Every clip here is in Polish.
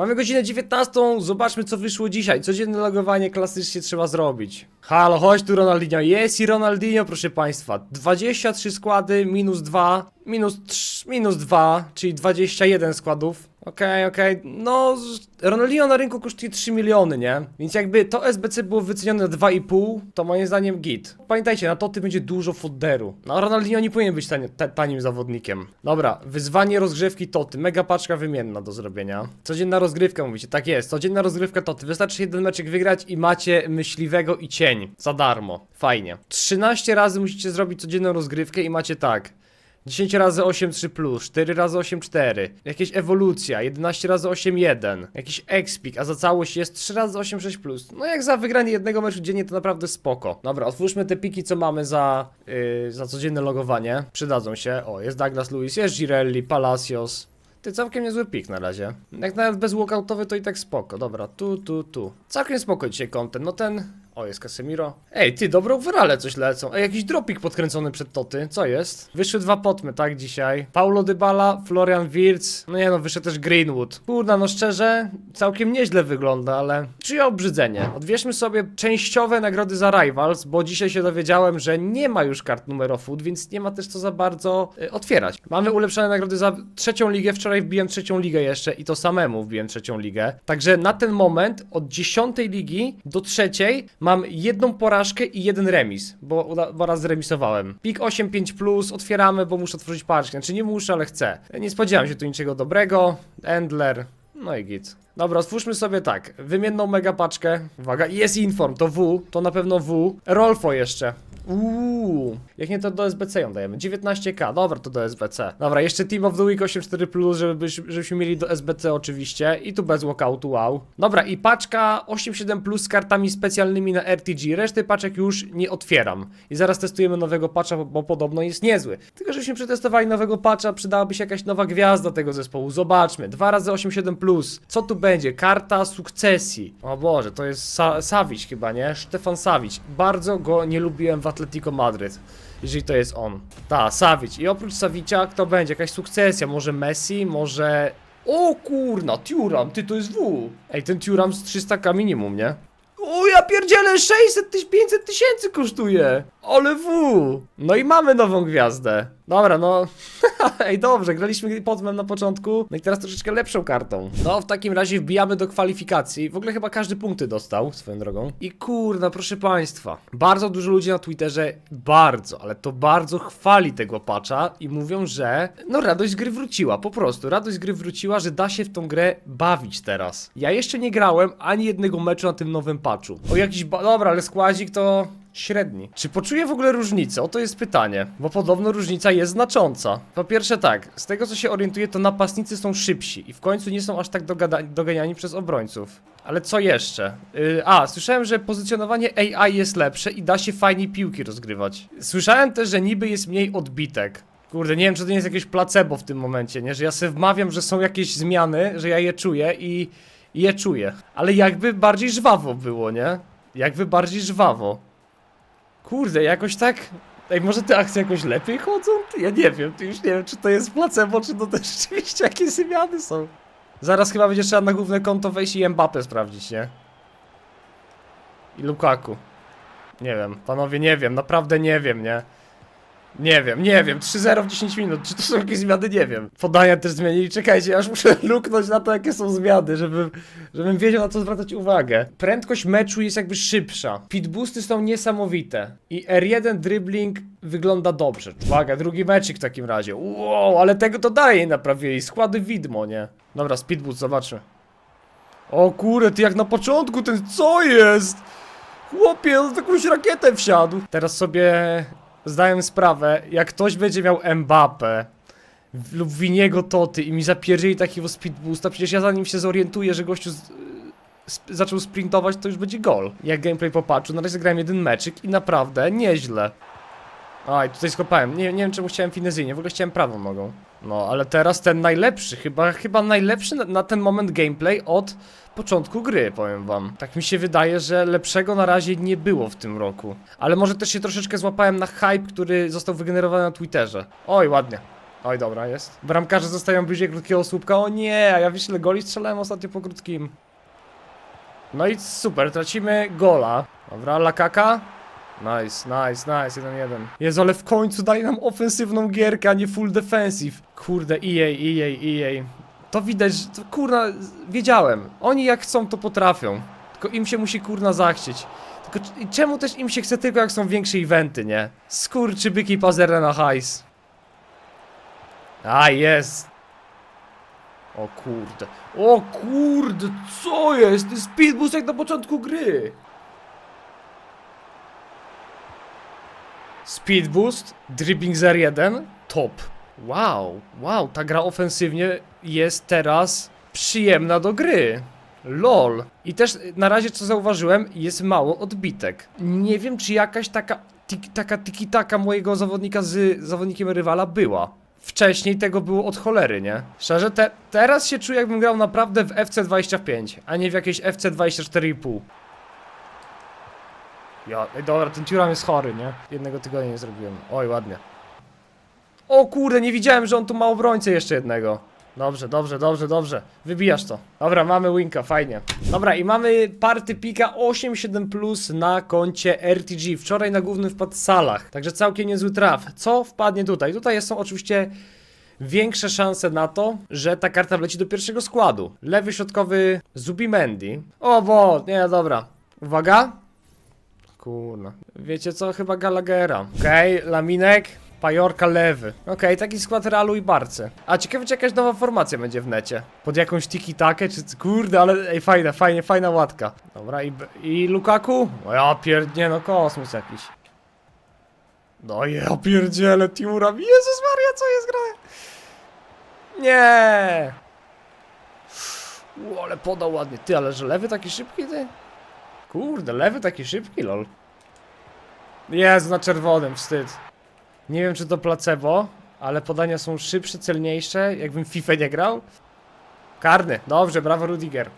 Mamy godzinę 19, zobaczmy co wyszło dzisiaj. Codzienne logowanie klasycznie trzeba zrobić. Halo, chodź tu Ronaldinho. Jest i Ronaldinho, proszę państwa. 23 składy, minus 2, minus 3, minus 2, czyli 21 składów. Okej, okej, no Ronaldinho na rynku kosztuje 3 miliony, nie? Więc jakby to SBC było wycenione na 2,5, to moim zdaniem git. Pamiętajcie, na toty będzie dużo fodderu. No Ronaldinho nie powinien być tani, ta, tanim zawodnikiem. Dobra, wyzwanie rozgrzewki toty, mega paczka wymienna do zrobienia. Codzienna rozgrywka mówicie, tak jest, codzienna rozgrywka toty. Wystarczy jeden meczek wygrać i macie myśliwego i cień. Za darmo. Fajnie. 13 razy musicie zrobić codzienną rozgrywkę i macie tak. 10 razy 8 3 plus, 4 razy 8 4, jakieś ewolucja, 11 razy 8 1, jakiś expik, a za całość jest 3 razy 8 6 plus. No jak za wygranie jednego meczu dziennie to naprawdę spoko. Dobra, otwórzmy te piki co mamy za, yy, za codzienne logowanie. Przydadzą się. O, jest Douglas Lewis, jest Girelli, Palacios. Ty całkiem niezły pik na razie. Jak nawet bez walkoutowy to i tak spoko. Dobra, tu, tu, tu. Całkiem spoko dzisiaj content. No ten... O, jest Casemiro. Ej, ty, dobre overale coś lecą. Ej, jakiś dropik podkręcony przed toty. Co jest? Wyszły dwa potmy, tak, dzisiaj. Paulo Dybala, Florian Wirtz. No nie no, wyszedł też Greenwood. Kurna, no szczerze, całkiem nieźle wygląda, ale... Czyje obrzydzenie? Odwierzmy sobie częściowe nagrody za Rivals, bo dzisiaj się dowiedziałem, że nie ma już kart numer food, więc nie ma też co za bardzo y, otwierać. Mamy ulepszone nagrody za trzecią ligę. Wczoraj wbiłem trzecią ligę jeszcze i to samemu wbiłem trzecią ligę. Także na ten moment od dziesiątej ligi do trzeciej mam jedną porażkę i jeden remis, bo, bo raz zremisowałem. Pik 8-5 plus, otwieramy, bo muszę otworzyć paczkę. Znaczy nie muszę, ale chcę. Nie spodziewałem się tu niczego dobrego. Endler, no i git. Dobra, otwórzmy sobie tak. Wymienną mega paczkę. Uwaga, jest inform, to W, to na pewno W. Rolfo jeszcze. Uuu, jak nie to do SBC ją dajemy. 19k, dobra, to do SBC. Dobra, jeszcze Team of the Week 8.4, żeby, żebyśmy mieli do SBC oczywiście. I tu bez walkoutu, wow. Dobra, i paczka 8.7 z kartami specjalnymi na RTG. Reszty paczek już nie otwieram. I zaraz testujemy nowego patcha, bo, bo podobno jest niezły. Tylko żebyśmy przetestowali nowego patcha, przydałaby się jakaś nowa gwiazda tego zespołu. Zobaczmy. 2 razy 8.7 Co tu będzie? Karta sukcesji. O Boże, to jest Sa Savic chyba, nie? Stefan Savic. Bardzo go nie lubiłem w Atletico Madryt. Jeżeli to jest on. Ta, Savic. I oprócz Savicia, kto będzie? Jakaś sukcesja. Może Messi, może... O kurna, Turam, ty to jest W. Ej, ten Turam z 300k minimum, nie? O, ja pierdzielę, 600 tyś, 500 tysięcy kosztuje! Ale W! No i mamy nową gwiazdę. Dobra, no... Ej, dobrze, graliśmy podmem na początku, no i teraz troszeczkę lepszą kartą. No, w takim razie wbijamy do kwalifikacji. W ogóle chyba każdy punkty dostał, swoją drogą. I kurna, proszę państwa, bardzo dużo ludzi na Twitterze, bardzo, ale to bardzo chwali tego patcha i mówią, że no radość gry wróciła, po prostu. Radość gry wróciła, że da się w tą grę bawić teraz. Ja jeszcze nie grałem ani jednego meczu na tym nowym patchu. O jakiś, ba- dobra, ale składzik to... Średni. Czy poczuję w ogóle różnicę? Oto jest pytanie. Bo podobno różnica jest znacząca. Po pierwsze tak, z tego co się orientuję, to napastnicy są szybsi i w końcu nie są aż tak doganiani przez obrońców. Ale co jeszcze? Yy, a, słyszałem, że pozycjonowanie AI jest lepsze i da się fajniej piłki rozgrywać. Słyszałem też, że niby jest mniej odbitek. Kurde, nie wiem, czy to nie jest jakieś placebo w tym momencie, nie? Że ja sobie wmawiam, że są jakieś zmiany, że ja je czuję i je czuję. Ale jakby bardziej żwawo było, nie? Jakby bardziej żwawo. Kurde, jakoś tak. Ej, może te akcje jakoś lepiej chodzą? Ja nie wiem, już nie wiem, czy to jest placebo, czy to też rzeczywiście jakieś zmiany są. Zaraz chyba będzie trzeba na główne konto wejść i Mbappé sprawdzić, nie? I Lukaku. Nie wiem, panowie, nie wiem, naprawdę nie wiem, nie? Nie wiem, nie wiem, 3-0 w 10 minut, czy to są jakieś zmiany, nie wiem. Podania też zmienili, czekajcie, aż muszę luknąć na to, jakie są zmiany, żebym, żebym wiedział, na co zwracać uwagę. Prędkość meczu jest jakby szybsza, pitboosty są niesamowite i R1 dribbling wygląda dobrze. Uwaga, drugi meczik w takim razie. Wow, ale tego to dalej nie naprawili, składy widmo, nie? Dobra, speedboost, zobaczmy. O kurde, ty jak na początku ten, co jest? Chłopie, on w jakąś rakietę wsiadł. Teraz sobie zdaję sprawę, jak ktoś będzie miał Mbappé w- lub Winiego Toty i mi zapierdzieli takiego speedboosta, przecież ja zanim się zorientuję, że gościu z, zaczął sprintować, to już będzie gol. Jak gameplay popatrzył, na razie grałem jeden meczyk i naprawdę nieźle. Aj, tutaj skopałem. Nie, nie wiem czemu chciałem finezyjnie, w ogóle chciałem prawą nogą. No, ale teraz ten najlepszy, chyba, chyba najlepszy na, na ten moment gameplay od początku gry, powiem wam. Tak mi się wydaje, że lepszego na razie nie było w tym roku. Ale może też się troszeczkę złapałem na hype, który został wygenerowany na Twitterze. Oj, ładnie. Oj, dobra, jest. Bramkarze zostają bliżej krótkiego słupka. O nie, a ja wiesz ile goli strzelałem ostatnio po krótkim. No i super, tracimy gola. Dobra, Lakaka. Nice, nice, nice, 1-1. Jezu, ale w końcu dali nam ofensywną gierkę, a nie full defensive. Kurde, EA, EA, EA. To widać, że to kurna, wiedziałem. Oni jak chcą, to potrafią. Tylko im się musi kurna zachcieć. Tylko czemu też im się chce tylko jak są większe eventy, nie? Skurczy byki pazerne na hajs. A, jest. O kurde. O kurde, co jest speedboost jak na początku gry. Speed boost, dribbling 01, top. Wow, wow, ta gra ofensywnie jest teraz przyjemna do gry. LOL. I też y, na razie co zauważyłem, jest mało odbitek. Nie wiem czy jakaś taka taka tiki-taka mojego zawodnika z zawodnikiem rywala była. Wcześniej tego było od cholery, nie? Szczerze, te, teraz się czuję jakbym grał naprawdę w FC25, a nie w jakiejś FC24,5. Ja, ej, dobra, ten Turam jest chory, nie? Jednego tygodnia nie zrobiłem. Oj, ładnie. O kurde, nie widziałem, że on tu ma obrońcę jeszcze jednego. Dobrze, dobrze, dobrze, dobrze. Wybijasz to. Dobra, mamy winka, fajnie. Dobra, i mamy party pika 8-7 plus na koncie RTG. Wczoraj na głównym wpadł Salah, także całkiem niezły traf. Co wpadnie tutaj? Tutaj są oczywiście większe szanse na to, że ta karta wleci do pierwszego składu. Lewy środkowy Zubimendi. O, bo, nie, dobra. Uwaga. Kurna. Wiecie co? Chyba Gallaghera. Okej, Laminek. Pajorka lewy. Okej, taki skład Realu i Barcy. A ciekawe czy jakaś nowa formacja będzie w necie. Pod jakąś tiki-takę, czy kurde, ale ej, fajna, fajnie, fajna łatka. Dobra, i, i Lukaku? O ja pierdnie, no kosmos jakiś. No ja pierdzielę, Tiura. Jezus Maria, co jest grane? Nie. U, ale podał ładnie. Ty, ale że lewy taki szybki, ty? Kurde, lewy taki szybki, lol. Jest na czerwonym, wstyd. Nie wiem, czy to placebo, ale podania są szybsze, celniejsze, jakbym FIFA nie grał. Karny, dobrze, brawo Rudiger.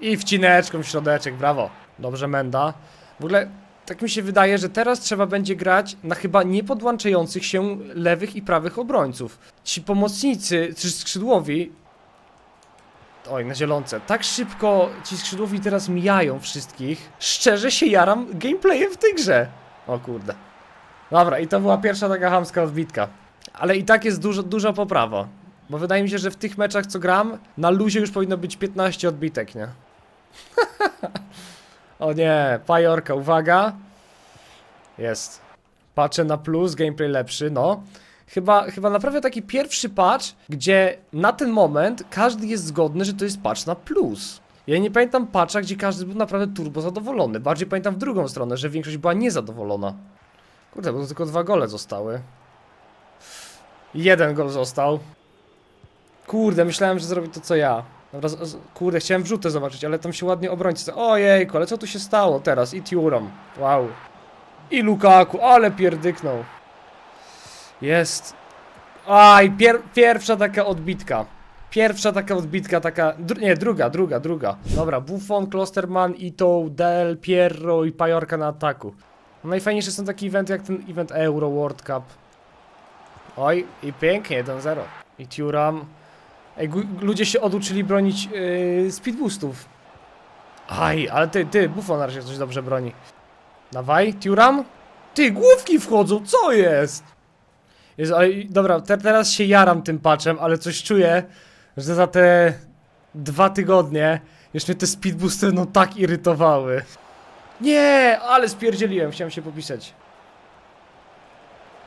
I wcineczką w środeczek, brawo. Dobrze, Menda. W ogóle, tak mi się wydaje, że teraz trzeba będzie grać na chyba niepodłączających się lewych i prawych obrońców. Ci pomocnicy, czy skrzydłowi, Oj, na zielonce. Tak szybko ci skrzydłowi teraz mijają wszystkich. Szczerze się jaram gameplayem w tej grze. O kurde. Dobra, i to była pierwsza taka hamska odbitka. Ale i tak jest dużo, duża poprawa. Bo wydaje mi się, że w tych meczach, co gram, na luzie już powinno być 15 odbitek, nie? o nie, Pajorka, uwaga. Jest. Patrzę na plus, gameplay lepszy, no. Chyba, chyba naprawdę taki pierwszy patch, gdzie na ten moment każdy jest zgodny, że to jest patch na plus. Ja nie pamiętam patcha, gdzie każdy był naprawdę turbo zadowolony. Bardziej pamiętam w drugą stronę, że większość była niezadowolona. Kurde, bo to tylko dwa gole zostały. Jeden gol został. Kurde, myślałem, że zrobi to co ja. Dobra, kurde, chciałem wrzutę zobaczyć, ale tam się ładnie obrońcy. Ojejku, ale co tu się stało teraz? I Tiuram. Wow. I Lukaku, ale pierdyknął. Jest. Aj, pier pierwsza taka odbitka. Pierwsza taka odbitka, taka. Dr nie, druga, druga, druga. Dobra, Buffon, Klosterman, Ito, Del, Pierro i Pajorka na ataku. No Najfajniejsze są takie eventy jak ten event Euro World Cup. Oj, i pięknie, 1-0. I Turam. Ej, ludzie się oduczyli bronić yy, speed boostów. Aj, ale ty, ty, Buffon na coś dobrze broni. Dawaj, Turam. Ty, główki wchodzą, co jest? Dobra, te, teraz się jaram tym patchem, ale coś czuję, że za te dwa tygodnie mnie te speedboosty no tak irytowały. Nie, ale spierdzieliłem, chciałem się popisać.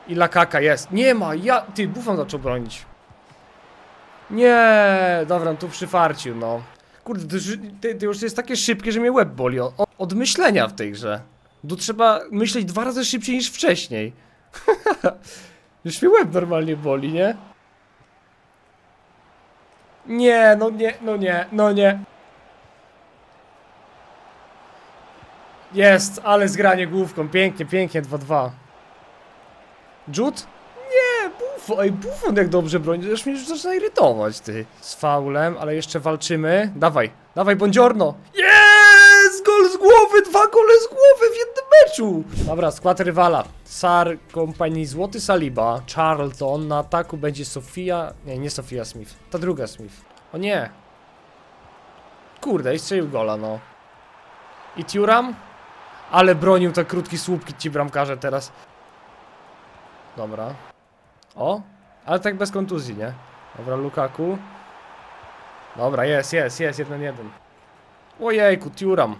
I Lakaka jest. Nie ma, ja... Ty, Buffon zaczął bronić. Nie, dobra, tu przyfarcił, no. Kurde, ty, już jest takie szybkie, że mnie łeb boli od, od myślenia w tej grze. Tu trzeba myśleć dwa razy szybciej niż wcześniej. Już mnie łeb normalnie boli, nie? Nie, no nie, no nie, no nie. Jest, ale zgranie główką, pięknie, pięknie, 2-2. Jut? Nie, Buffon, ej, Buffon jak dobrze broni, już mnie już zaczyna irytować, ty. Z faulem, ale jeszcze walczymy. Dawaj, dawaj, Bondziorno. Jest, głowy, dwa gole z głowy w jednym meczu! Dobra, skład rywala. Sar, kompanii Złoty Saliba, Charlton, na ataku będzie Sofia, nie, nie Sofia Smith, ta druga Smith. O nie. Kurde, i strzelił gola, no. I Turam? Ale bronił te krótki słupki ci bramkarze teraz. Dobra. O, ale tak bez kontuzji, nie? Dobra, Lukaku. Dobra, jest, jest, jest, 1-1. Ojejku, Turam.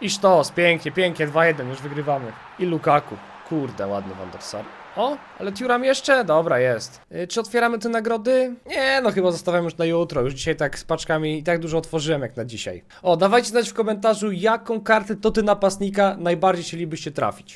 I sztos, pięknie, pięknie, 2-1, już wygrywamy. I Lukaku. Kurde, ładny Van der Sar. O, ale Turam jeszcze? Dobra, jest. Y, czy otwieramy te nagrody? Nie, no chyba zostawiam już na jutro. Już dzisiaj tak z paczkami i tak dużo otworzyłem jak na dzisiaj. O, dawajcie znać w komentarzu, jaką kartę to ty napastnika najbardziej chcielibyście trafić.